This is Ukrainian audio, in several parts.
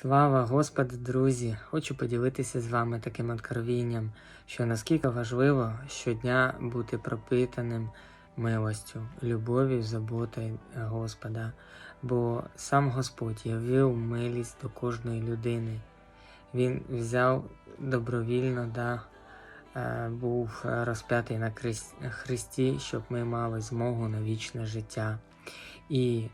Слава Господу, друзі! Хочу поділитися з вами таким откровінням, що наскільки важливо щодня бути пропитаним милостю, любов'ю, заботою Господа, бо сам Господь явив милість до кожної людини. Він взяв добровільно, да, е, був розп'ятий на хресті, щоб ми мали змогу на вічне життя. І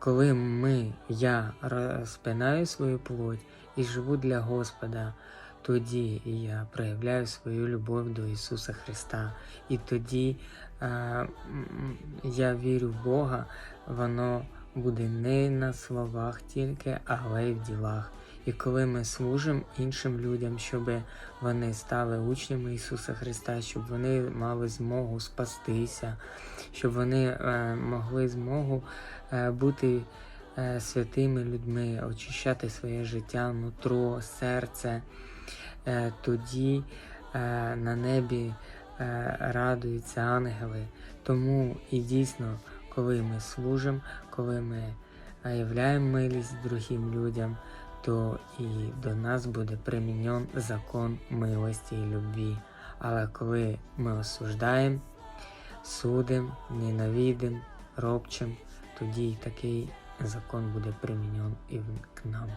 коли ми, я розпинаю свою плоть і живу для Господа, тоді я проявляю свою любов до Ісуса Христа. І тоді е, я вірю в Бога, воно буде не на словах тільки, але й в ділах. І коли ми служимо іншим людям, щоб вони стали учнями Ісуса Христа, щоб вони мали змогу спастися, щоб вони е, могли змогу е, бути е, святими людьми, очищати своє життя, нутро, серце, е, тоді е, на небі е, радуються ангели. Тому і дійсно, коли ми служимо, коли ми являємо милість другим людям, то і до нас буде примінен закон милості і любві. Але коли ми осуждаємо, судимо, ненавидимо, робчим, тоді такий закон буде примінен і к нам.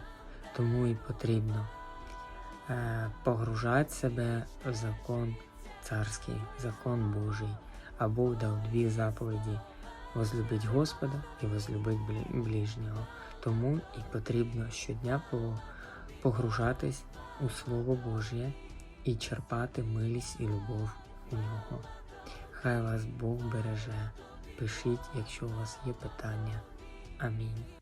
Тому і потрібно е, погружати себе в закон царський, закон Божий, а Бог дав дві заповіді возлюбить Господа і возлюбить ближнього. Тому і потрібно щодня погружатись у Слово Божє і черпати милість і любов у нього. Хай вас Бог береже. Пишіть, якщо у вас є питання. Амінь.